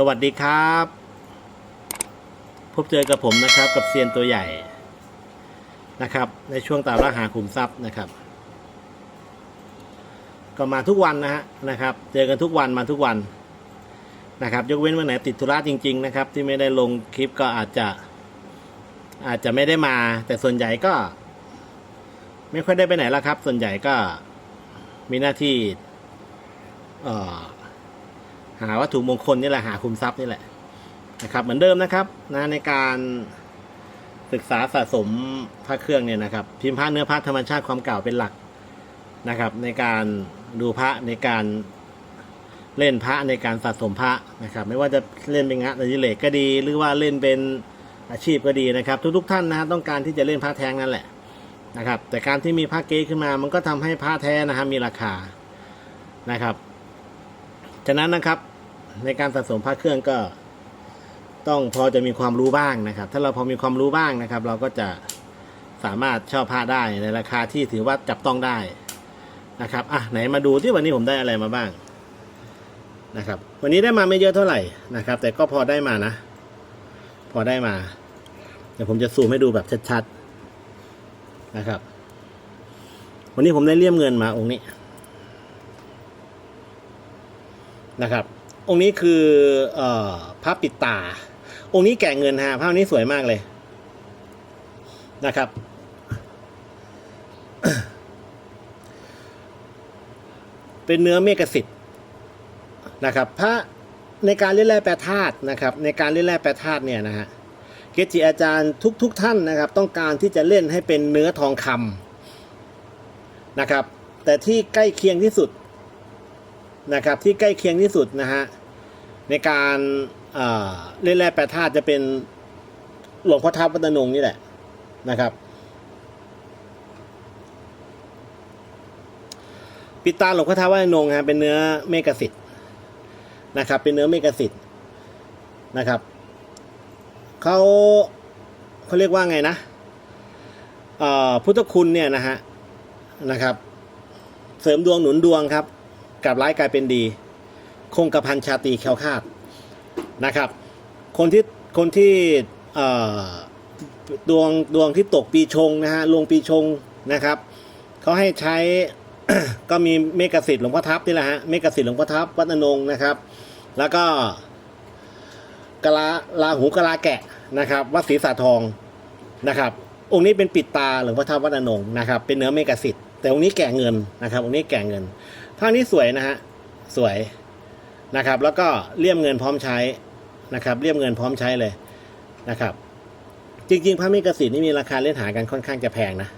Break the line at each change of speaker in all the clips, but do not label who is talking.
สวัสดีครับ พบเจอกับผมนะครับ กับเซียนตัวใหญ่นะครับ ในช่วงตามล่าหาขุมทรัพย์นะครับ ก็มาทุกวันนะฮะนะครับ เจอกันทุกวันมาทุกวันนะครับ ยกเว้นวันไหนติดธุระจริง ๆ นะครับ ที่ไม่ได้ลงคลิปก็อาจจะอาจจะไม่ได้มา แต่ส่วนใหญ่ก็ ไม่ค่อยได้ไปไหนแล้วครับ ส่วนใหญ่ก็มีหน้าที่ เอ่อ หาวัตถุมงคลนี่แหละหาคุมทรัพย์นี่แหละนะครับ เหมือนเดิมนะครับนะในการศึกษาสะสมพระเครื่องเนี่ยนะครับ พิมพ์พระเนื้อพระธรรมชาติความเก่าเป็นหลักนะครับ ในการดูพระในการเล่นพระในการสะสมพระนะครับ ไม่ว่าจะเล่นเป็นงานอดิเรกก็ดี หรือว่าเล่นเป็นอาชีพก็ดีนะครับ ทุกๆท่านนะฮะต้องการที่จะเล่นพระแท้งนั่นแหละนะครับ แต่การที่มีพระเก๊ขึ้นมา มันก็ทำให้พระแท้นะฮะมีราคานะครับ ฉะนั้นนะครับในการสะสมพระเครื่องก็ ต้องพอจะมีความรู้บ้างนะครับ ถ้าเราพอมีความรู้บ้างนะครับ เราก็จะสามารถเช่าพระได้ในราคาที่ถือว่าจับต้องได้นะครับอะไหนมาดูที่วันนี้ผมได้อะไรมาบ้างนะครับ วันนี้ได้มาไม่เยอะเท่าไหร่นะครับ แต่ก็พอได้มานะ พอได้มา เดี๋ยวผมจะซูมให้ดูแบบชัดๆนะครับ วันนี้ผมได้เลี่ยมเงินมาองค์นี้ นะครับ องค์นี้คือออพระปิดตา องค์นี้แก่เงินฮะภาพนี้สวยมากเลยนะครับเป็นเนื้อเมกสิทธิ์นะครับพระในการเล่นแร่แปรธาตุนะครับ ในการเล่นแร่แปรธาตุเนี่ยนะฮะเกจิอาจารย์ทุกๆทท่านนะครับ ต้องการที่จะเล่นให้เป็นเนื้อทองคำนะครับ แต่ที่ใกล้เคียงที่สุด นะครับที่ใกล้เคียงที่สุดนะฮะในการเล่นแร่แปรธาตุจะเป็นหลวงพ่อทับวัดนงนี่แหละนะครับ ปิตาหลวงพ่อทับวัดนงฮะเป็นเนื้อเมกสิทธิ์นะครับ เป็นเนื้อเมกสิทธิ์นะครับเขาเขาเรียกว่าไงนะพุทธคุณเนี่ยนะฮะนะครับ เสริมดวงหนุนดวงครับ กลับร้ายกลายเป็นดี คงกระพันชาตีแควคาดนะครับ คนที่คนที่ดวงดวงที่ตกปีชงนะฮะลงปีชงนะครับเขาให้ใช้ก็มีเมกสิทธิ์หลวงพ่อทับนี่แหละฮะเมกสิทธิ์หลวงพ่อทับวัดอนงนะครับ แล้วก็กะลาลาหูกะลาแกะนะครับวัดศรีสาทองนะครับ องค์นี้เป็นปิดตาหลวงพ่อทับวัดอนงนะครับ เป็นเนื้อเมกสิทธิ์แต่องค์นี้แก่เงินนะครับ องค์นี้แก่เงิน ภาพนี้สวยนะฮะสวยนะครับ แล้วก็เลี่ยมเงินพร้อมใช้นะครับเลี่ยมเงินพร้อมใช้เลยนะครับ จริงๆพระมิกสิทธิ์นี่มีราคาเล่นหากันค่อนข้างจะแพงนะ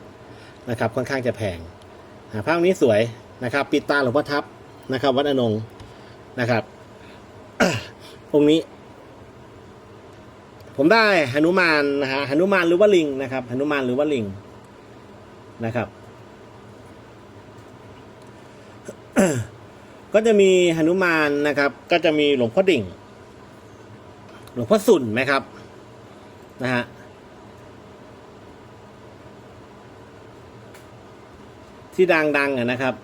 นะครับ ค่อนข้างจะแพงภาพนี้สวยนะครับ ปิดตาหลวงพ่อทับนะครับ วัดอนงนะครับองค์นี้ ผมได้หนุมานนะฮะหนุมานหรือว่าลิงนะครับหนุมานหรือว่าลิงนะครับ ก็จะมีหนุมานนะครับ ก็จะมีหลวงพ่อดิ่ง หลวงพ่อสุนไหมครับนะฮะที่ดังๆอะนะครับ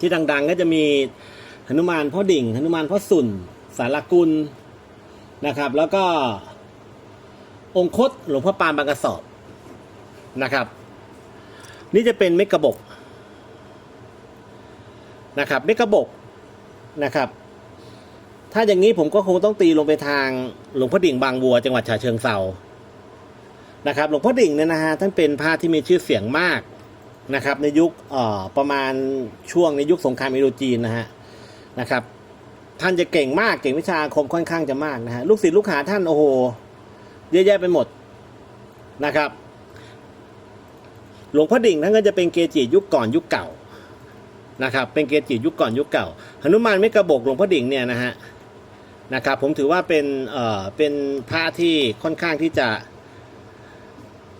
ที่ดังๆก็จะมีหนุมานพ่อดิ่งหนุมานพ่อสุนสารกุลนะครับ แล้วก็ องคตหลวงพ่อปานบางกระสอบนะครับ นี่จะเป็นเมกะบกนะครับเมกะบกนะครับ ถ้าอย่างนี้ผมก็คงต้องตีลงไปทางหลวงพ่อดิ่งบางบัว จังหวัดฉะเชิงเซานะครับหลวงพ่อดิ่งเนี่ยนะฮะท่านเป็นพระที่มีชื่อเสียงมากนะครับ ในยุคเอ่อประมาณช่วงในยุคสงครามอินโดจีนนะฮะนะครับ ท่านจะเก่งมากเก่งวิชาอาคมค่อนข้างจะมากนะฮะลูกศิษย์ลูกหาท่านโอ้โห เยอะแยะไปหมดนะครับ หลวงพ่อดิ่งท่านก็จะเป็นเกจิยุคก่อนยุคเก่านะครับ เป็นเกจิยุคก่อนยุคเก่าหนุมานไม่กระบกหลวงพ่อดิ่งเนี่ยนะฮะนะครับผมถือว่าเป็นเอ่อเป็นพระที่ค่อนข้างที่จะ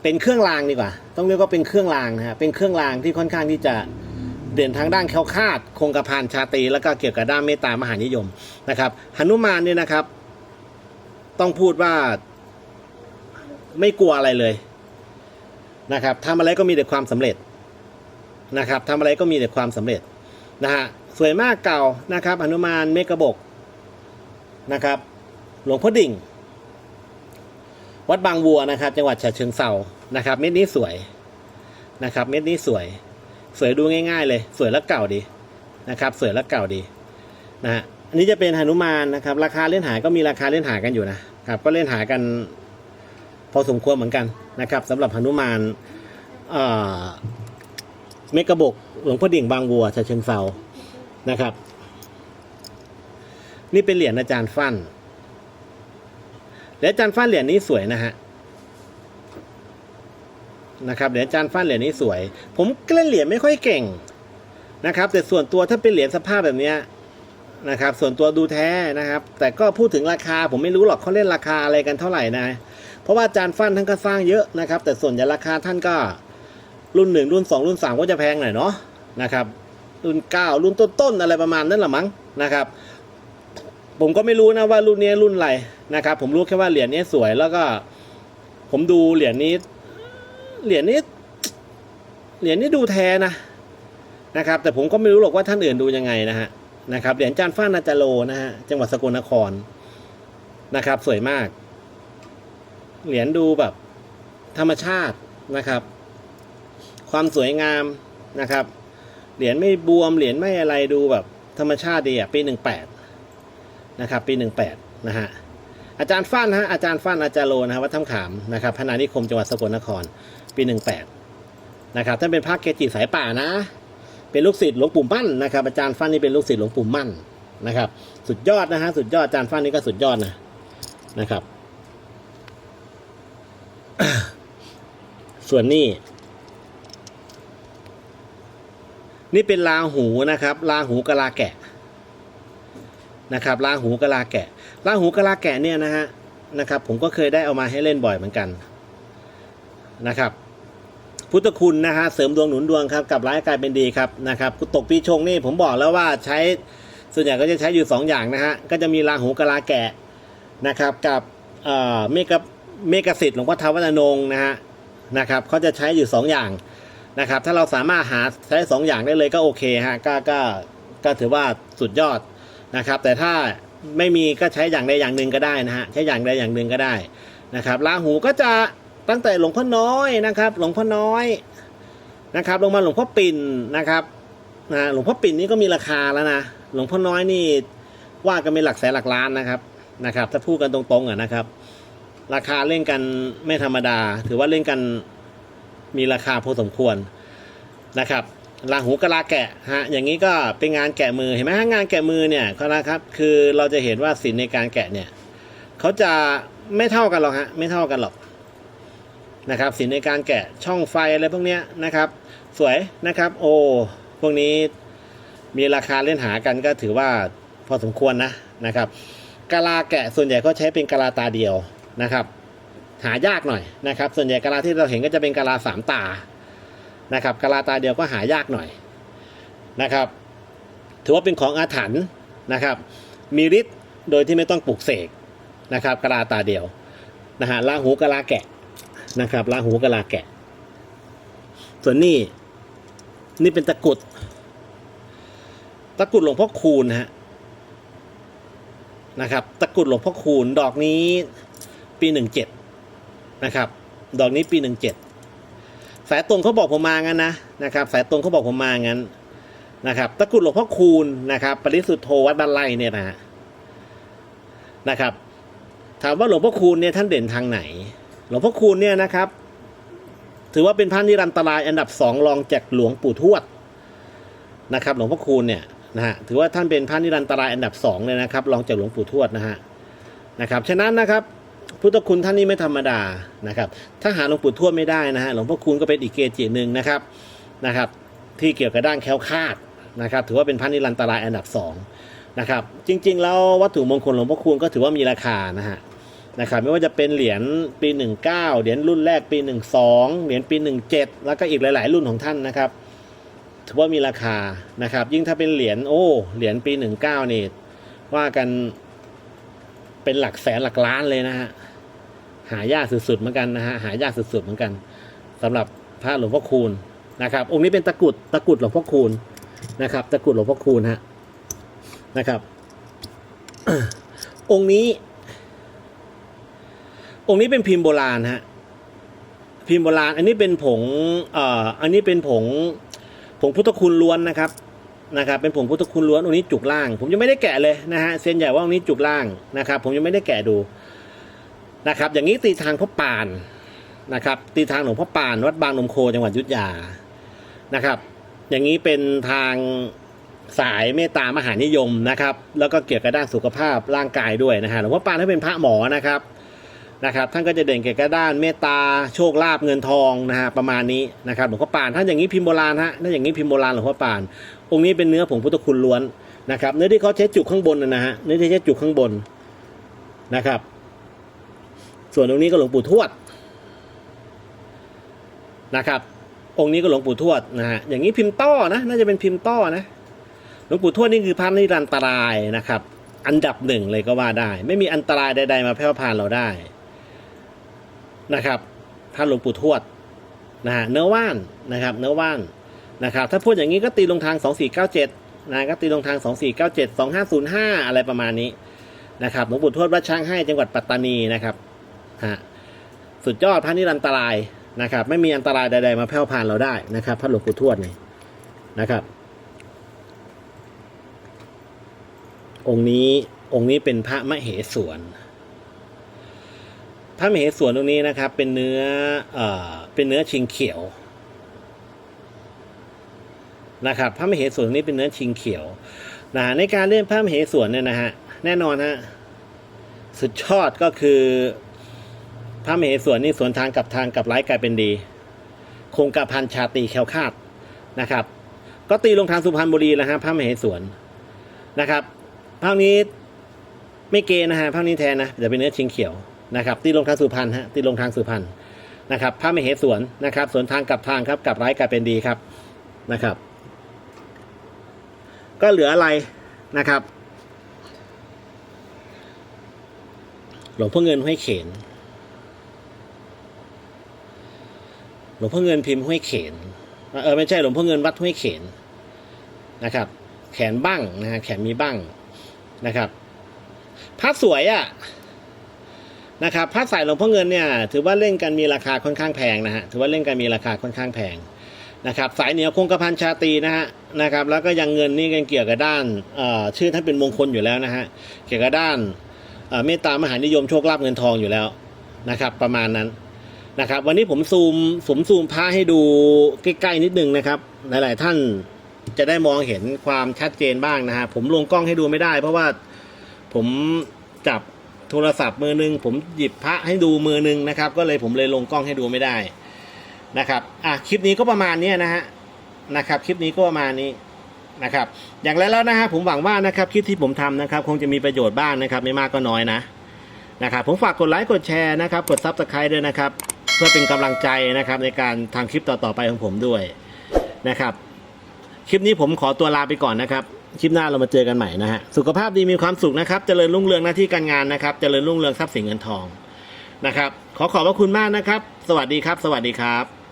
เป็นเครื่องรางดีกว่า ต้องเรียกว่าเป็นเครื่องรางนะฮะเป็นเครื่องรางที่ค่อนข้างที่จะเด่นทางด้านแคล้วคาด คงกระพันชาตรีแล้วก็เกี่ยวกับด้านเมตตามหานิยมนะครับหนุมานเนี่ยนะครับ ต้องพูดว่า ไม่กลัวอะไรเลยนะครับทำอะไรก็มีแต่ความสำเร็จนะครับทำอะไรก็มีแต่ความสำเร็จนะฮะสวยมากเก่านะครับหนุมานเมฆบกนะครับ หลวงพ่อดิ่ง วัดบางวัวนะครับ จังหวัดฉะเชิงเซานะครับ เม็ดนี้สวยนะครับ เม็ดนี้สวย สวยดูง่าย ๆ เลย สวยและเก่าดีนะครับ สวยและเก่าดีนะฮะอันนี้จะเป็นหนุมานนะครับ ราคาเล่นหาก็มีราคาเล่นหากันอยู่นะครับ ก็เล่นหากัน อสมควรเหมือนกันนะครับสำหรับหนุมานเมกะบกหลวงพ่อดิ่งบางวัวฉะเชิงเซานะครับ นี่เป็นเหรียญอาจารย์ฟั่นเหรียญอาจารย์ฟั่นเหรียญนี้สวยนะฮะนะครับเหรียญอาจารย์ฟั่นเหรียญนี้สวย ผมเล่นเหรียญไม่ค่อยเก่งนะครับ แต่ส่วนตัวถ้าเป็นเหรียญสภาพแบบเนี้ยนะครับ ส่วนตัวดูแท้นะครับ แต่ก็พูดถึงราคาผมไม่รู้หรอกเขาเล่นราคาอะไรกันเท่าไหร่นะ เพราะว่าจารย์ฟั่นท่านก็สร้างเยอะนะครับ แต่ส่วนใหญ่ราคาท่านก็รุ่นหนึ่งรุ่นสองรุ่นสามก็จะแพงหน่อยเนาะนะครับรุ่นเก้ารุ่นต้นๆอะไรประมาณนั้นแหละมั้งนะครับ ผมก็ไม่รู้นะว่ารุ่นนี้รุ่นอะไรนะครับ ผมรู้แค่ว่าเหรียญนี้สวยแล้วก็ ผมดูเหรียญนี้ เหรียญนี้เหรียญนี้ดูแท้นะนะครับ แต่ผมก็ไม่รู้หรอกว่าท่านอื่นดูยังไงนะฮะนะครับเหรียญจานฟ้านาจาโลนะฮะจังหวัดสกลนครนะครับ สวยมาก เหรียญดูแบบธรรมชาตินะครับ ความสวยงามนะครับ เหรียญไม่บวมเหรียญไม่อะไรดูแบบธรรมชาติดีอะปีหนึ่งแปดนะครับ ปีหนึ่งแปดนะฮะอาจารย์ฟ้านฮะอาจารย์ฟ้านอาจารย์โลนะฮะวัดถ้ำขามนะครับพนานิคมจังหวัดสกลนคร ปีหนึ่งแปดนะครับท่านเป็นพระเกจิสายป่านะ เป็นลูกศิษย์หลวงปู่มั่นนะครับ อาจารย์ฟ้านนี่เป็นลูกศิษย์หลวงปู่มั่นนะครับ สุดยอดนะฮะสุดยอดอาจารย์ฟ้านนี่ก็สุดยอดนะนะครับ ส่วนนี้ นี่เป็นลาหูนะครับลาหูกะลาแกะนะครับลาหูกะลาแกะลาหูกะลาแกะเนี่ยนะฮะนะครับ ผมก็เคยได้เอามาให้เล่นบ่อยเหมือนกันนะครับ พุทธคุณนะฮะเสริมดวงหนุนดวงครับกับร้ายกลายเป็นดีครับนะครับตกปีชงนี่ผมบอกแล้วว่าใช้ส่วนใหญ่ก็จะใช้อยู่สองอย่างนะฮะก็จะมีลาหูกะลาแกะนะครับกับเอ่อเมกะ เมกสิทธิ์หลวงพ่อทวัฒนงนะฮะนะครับเขาจะใช้อยู่สองอย่างนะครับ ถ้าเราสามารถหาใช้สองอย่างได้เลยก็โอเคฮะก็ก็ก็ถือว่าสุดยอดนะครับ แต่ถ้าไม่มีก็ใช้อย่างใดอย่างหนึ่งก็ได้นะฮะใช้อย่างใดอย่างหนึ่งก็ได้นะครับลาหูก็จะตั้งแต่หลวงพ่อน้อยนะครับ หลวงพ่อน้อยนะครับ ลงมาหลวงพ่อปิ่นนะครับนะหลวงพ่อปิ่นนี่ก็มีราคาแล้วนะหลวงพ่อน้อยนี่ว่ากันเป็นหลักแสนหลักล้านนะครับนะครับ ถ้าพูดกันตรงๆอะนะครับ ราคาเล่นกันไม่ธรรมดา ถือว่าเล่นกันมีราคาพอสมควรนะครับลาหูกะลาแกะฮะอย่างนี้ก็เป็นงานแกะมือเห็นไหมฮะงานแกะมือเนี่ยนะครับ คือเราจะเห็นว่าศิลป์ในการแกะเนี่ยเขาจะไม่เท่ากันหรอกฮะไม่เท่ากันหรอกนะครับศิลป์ในการแกะช่องไฟอะไรพวกเนี้ยนะครับ สวยนะครับ โอ้พวกนี้มีราคาเล่นหากันก็ถือว่าพอสมควรนะนะครับกะลาแกะส่วนใหญ่ก็ใช้เป็นกะลาตาเดียว นะครับ หายากหน่อยนะครับ ส่วนใหญ่กะลาที่เราเห็นก็จะเป็นกะลาสามตานะครับกะลาตาเดียวก็หายากหน่อยนะครับ ถือว่าเป็นของอาถรรพ์นะครับ มีฤทธิ์โดยที่ไม่ต้องปลุกเสกนะครับกะลาตาเดียวนะฮะลาหูกะลาแกะนะครับลาหูกะลาแกะ ส่วนนี้นี่เป็นตะกุดตะกุดหลวงพ่อคูณนฮะนะครับ ตะกุดหลวงพ่อคูณดอกนี้ ปีหนึ่งเจ็ดนะครับ ดอกนี้ปีหนึ่งเจ็ดสายตรงเขาบอกผมมางั้นนะนะครับ สายตรงเขาบอกผมมางั้นนะครับ ตะกุดหลวงพ่อคูณนะครับ ปริสุทธโธวัดบ้านไร่เนี่ยนะฮะนะครับ ถามว่าหลวงพ่อคูณเนี่ยท่านเด่นทางไหน หลวงพ่อคูณเนี่ยนะครับ ถือว่าเป็นพระนิรันตรายอันดับสองรองจากหลวงปู่ทวดนะครับ หลวงพ่อคูณเนี่ยนะฮะถือว่าท่านเป็นพระนิรันตรายอันดับสองเลยนะครับรองจากหลวงปู่ทวดนะฮะนะครับ ฉะนั้นนะครับ พุทธคุณท่านนี้ไม่ธรรมดานะครับ ถ้าหาหลวงปู่ทวดไม่ได้นะฮะหลวงพ่อคูณก็เป็นอีกเกจิหนึ่งนะครับนะครับ ที่เกี่ยวกับด้านแคล้วคลาดนะครับ ถือว่าเป็นพระนิรันตรายอันดับสองนะครับ จริง ๆ แล้ววัตถุมงคลหลวงพ่อคูณก็ถือว่ามีราคานะฮะนะครับไม่ว่าจะเป็นเหรียญปี 19 เหรียญรุ่นแรกปี 12 เหรียญปี 17 แล้วก็อีกหลาย ๆ รุ่นของท่านนะครับ ถือว่ามีราคานะครับ ยิ่งถ้าเป็นเหรียญโอ้เหรียญปี 19 นี่ว่ากัน เป็นหลักแสนหลักล้านเลยนะฮะหายากสุดๆเหมือนกันนะฮะหายากสุดๆเหมือนกันสำหรับพระหลวงพ่อคูณนะครับ องค์นี้เป็นตะกุดตะกุดหลวงพ่อคูณนะครับ ตะกุดหลวงพ่อคูณฮะนะครับ องค์นี้ องค์นี้เป็นพิมพ์โบราณฮะพิมพ์โบราณ อันนี้เป็นผงเอ่ออันนี้เป็นผงผงพุทธคุณล้วนนะครับ นะครับเป็นผงพุทธคุณล้วนองค์นี้จุกล่าง ผมยังไม่ได้แกะเลยนะฮะเซียนใหญ่ว่าองค์นี้จุกล่างนะครับ ผมยังไม่ได้แกะดูนะครับ อย่างนี้ตีทางพ่อปานนะครับตีทางหลวงพ่อปานวัดบางนมโคจังหวัดยุทธยานะครับ อย่างนี้เป็นทางสายเมตตามหานิยมนะครับ แล้วก็เกี่ยวกับด้านสุขภาพร่างกายด้วยนะฮะหลวงพ่อปานท่านเป็นพระหมอนะครับนะครับท่านก็จะเด่นเกี่ยวกับด้านเมตตาโชคลาภเงินทองนะฮะประมาณนี้นะครับหลวงพ่อปานท่านอย่างนี้พิมพ์โบราณฮะถ้าอย่างนี้พิมพ์โบราณหลวงพ่อปาน องค์นี้เป็นเนื้อผงพุทธคุณล้วนนะครับ เนื้อที่เขาใช้จุกข้างบนนะฮะเนื้อที่ใช้จุกข้างบนนะครับ ส่วนตรงนี้ก็หลวงปู่ทวดนะครับ องค์นี้ก็หลวงปู่ทวดนะฮะอย่างนี้พิมพ์ต้อนะน่าจะเป็นพิมพ์ต้อนะหลวงปู่ทวดนี่คือพระนิรันตรายนะครับ อันดับหนึ่งเลยก็ว่าได้ ไม่มีอันตรายใด ๆ มาแพร่พานเราได้นะครับท่านหลวงปู่ทวดนะฮะเนื้อว่านนะครับ เนื้อว่าน นะครับถ้าพูดอย่างนี้ก็ตีลงทาง 2497นะก็ตีลงทาง 2497 2505 อะไรประมาณนี้นะครับหลวงปู่ทวดวัดช้างให้จังหวัดปัตตานีนะครับฮะสุดยอดพระนิรันตรายนะครับ ไม่มีอันตรายใด ๆ มาแพร่พานเราได้นะครับพระหลวงปู่ทวดนี่นะครับ องค์นี้องค์นี้เป็นพระมเหสวนพระมเหสวนตรงนี้นะครับ เป็นเนื้อเอ่อเป็นเนื้อชิงเขียว นะครับพระมเหสวนนี้เป็นเนื้อชิงเขียวนะในการเล่นพระมเหสวนเนี่ยนะฮะแน่นอนฮะสุดยอดก็คือพระมเหสวนนี่สวนทางกับทางกับไร้กลายเป็นดี คงกระพันชาตีแควคาดนะครับ ก็ตีลงทางสุพรรณบุรีแล้วฮะพระมเหสวนนะครับภาคนี้ไม่เกนะฮะภาคนี้แทนนะแต่เป็นเนื้อชิงเขียวนะครับตีลงทางสุพรรณฮะตีลงทางสุพรรณนะครับพระมเหสวนนะครับสวนทางกับทางครับกับร้ายกลายเป็นดีครับนะครับ ก็เหลืออะไรนะครับ หลวงพ่อเงินห้วยเขน หลวงพ่อเงินพิมพ์ห้วยเขน เออไม่ใช่หลวงพ่อเงินวัดห้วยเขนนะครับ แขนบ้างนะฮะแขนมีบ้างนะครับพระสวยอะ่ะนะครับผ้าใส่หลวงพ่อเงินเนี่ยถือว่าเล่นกันมีราคาค่อนข้างแพงนะฮะถือว่าเล่นกันมีราคาค่อนข้างแพงนะครับ สายเหนียวคงกระพันชาตีนะฮะ นะครับ แล้วก็ยังเงินนี่กันเกี่ยวกับด้านชื่อท่านเป็นมงคลอยู่แล้วนะฮะเกี่ยวกับด้านเมตตามหานิยมโชคลาภเงินทองอยู่แล้วนะครับ ประมาณนั้นนะครับ วันนี้ผมซูมสมซูมพระให้ดูใกล้ๆนิดนึงนะครับ หลายๆท่านจะได้มองเห็นความชัดเจนบ้างนะฮะผมลงกล้องให้ดูไม่ได้ เพราะว่าผมจับโทรศัพท์มือหนึง ผมหยิบพระให้ดูมือหนึงนะครับ ก็เลยผมเลยลงกล้องให้ดูไม่ได้นะครับ อะ คลิปนี้ก็ประมาณนี้นะฮะ นะครับคลิปนี้ก็ประมาณนี้นะครับอย่างไรแล้วนะฮะผมหวังว่านะครับคลิปที่ผมทำนะครับ คงจะมีประโยชน์บ้างนะครับ ไม่มากก็น้อยนะนะครับผมฝากกดไลค์กดแชร์นะครับ กดซับสไครต์ด้วยนะครับ เพื่อเป็นกำลังใจนะครับในการทำคลิปต่อๆไปของผมด้วยนะครับ คลิปนี้ผมขอตัวลาไปก่อนนะครับ คลิปหน้าเรามาเจอกันใหม่นะฮะสุขภาพดีมีความสุขนะครับเจริญรุ่งเรืองหน้าที่การงานนะครับเจริญรุ่งเรืองทรัพย์สินเงินทองนะครับ ขอขอบพระคุณมากนะครับ สวัสดีครับ สวัสดีครับ